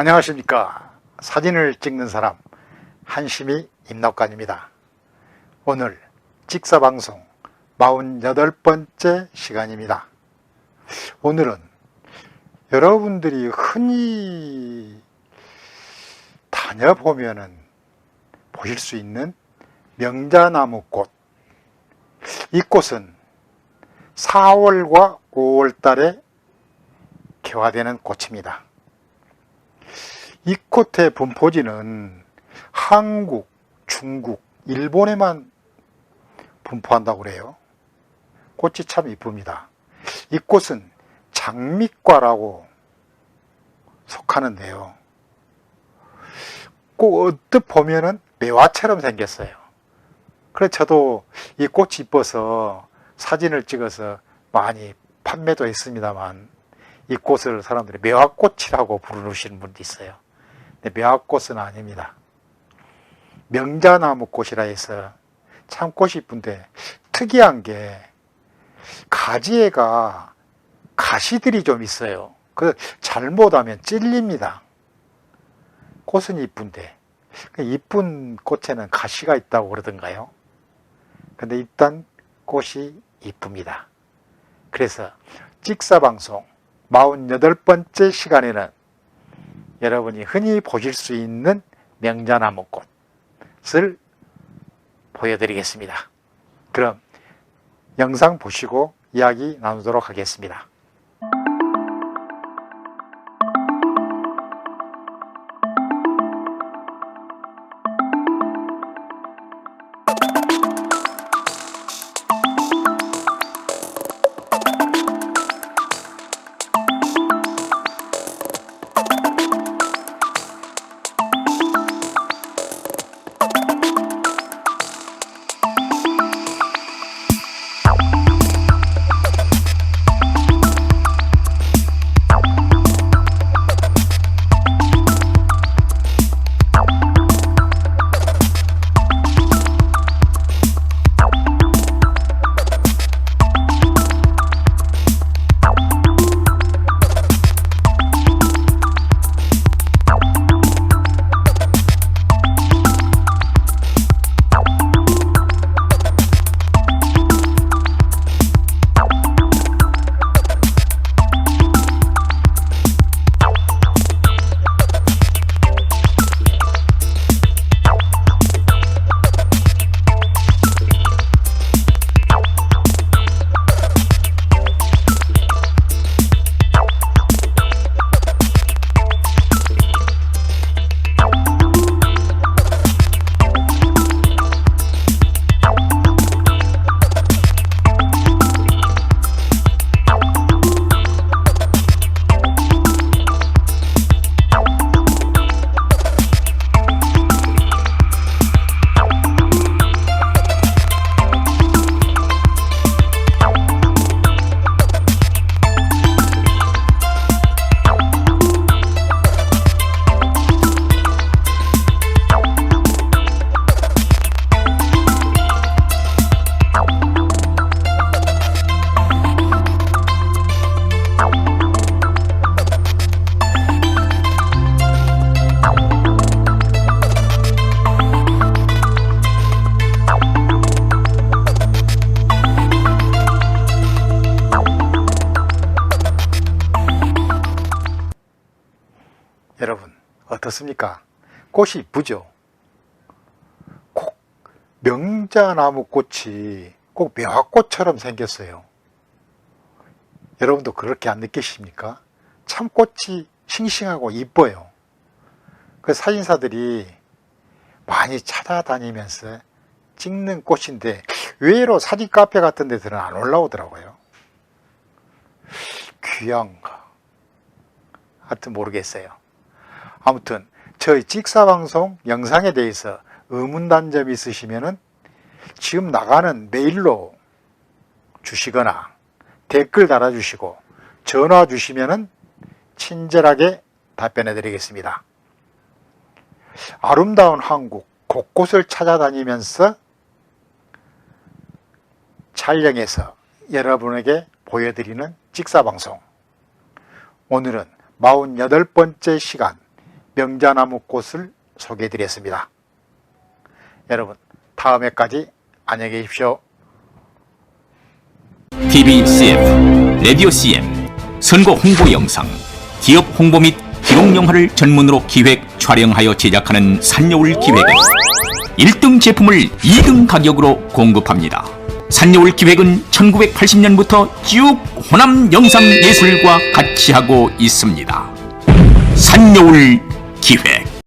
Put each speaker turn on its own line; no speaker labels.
안녕하십니까. 사진을 찍는 사람, 한심이 임낙관입니다. 오늘 직사방송 48번째 시간입니다. 오늘은 여러분들이 흔히 다녀보면 은 보실 수 있는 명자나무 꽃. 이 꽃은 4월과 5월 달에 개화되는 꽃입니다. 이 꽃의 분포지는 한국, 중국, 일본에만 분포한다고 그래요. 꽃이 참 이쁩니다. 이 꽃은 장미과라고 속하는데요. 꼭 언뜻 보면은 매화처럼 생겼어요. 그래서 저도 이 꽃이 이뻐서 사진을 찍어서 많이 판매도 했습니다만 이 꽃을 사람들이 매화꽃이라고 부르시는 분도 있어요. 매화꽃은 아닙니다. 명자나무 꽃이라 해서 참 꽃이 이쁜데 특이한 게 가지에가 가시들이 좀 있어요. 그 잘못하면 찔립니다. 꽃은 이쁜데 그 이쁜 꽃에는 가시가 있다고 그러던가요? 근데 일단 꽃이 이쁩니다. 그래서 직사방송 48번째 시간에는 여러분이 흔히 보실 수 있는 명자나무 꽃을 보여드리겠습니다. 그럼 영상 보시고 이야기 나누도록 하겠습니다. 여러분 어떻습니까? 꽃이 이쁘죠? 꼭 명자나무 꽃이 꼭 매화꽃처럼 생겼어요. 여러분도 그렇게 안 느끼십니까? 참 꽃이 싱싱하고 이뻐요. 그 사진사들이 많이 찾아다니면서 찍는 꽃인데 의외로 사진 카페 같은 데서는 안 올라오더라고요. 귀한가? 하여튼 모르겠어요. 아무튼 저희 직사방송 영상에 대해서 의문단점이 있으시면은 지금 나가는 메일로 주시거나 댓글 달아주시고 전화 주시면은 친절하게 답변해 드리겠습니다. 아름다운 한국 곳곳을 찾아다니면서 촬영해서 여러분에게 보여드리는 직사방송. 오늘은 48번째 시간 명자나무 꽃을 소개해 드렸습니다. 여러분, 다음에까지 안녕히 계십시오.
TV CF, 라디오 CM, 선거 홍보 영상, 기업 홍보 및 기록 영화를 전문으로 기획, 촬영하여 제작하는 산여울 기획은 1등 제품을 2등 가격으로 공급합니다. 산여울 기획은 1980년부터 쭉 호남 영상 예술과 같이 하고 있습니다. 산여울 기획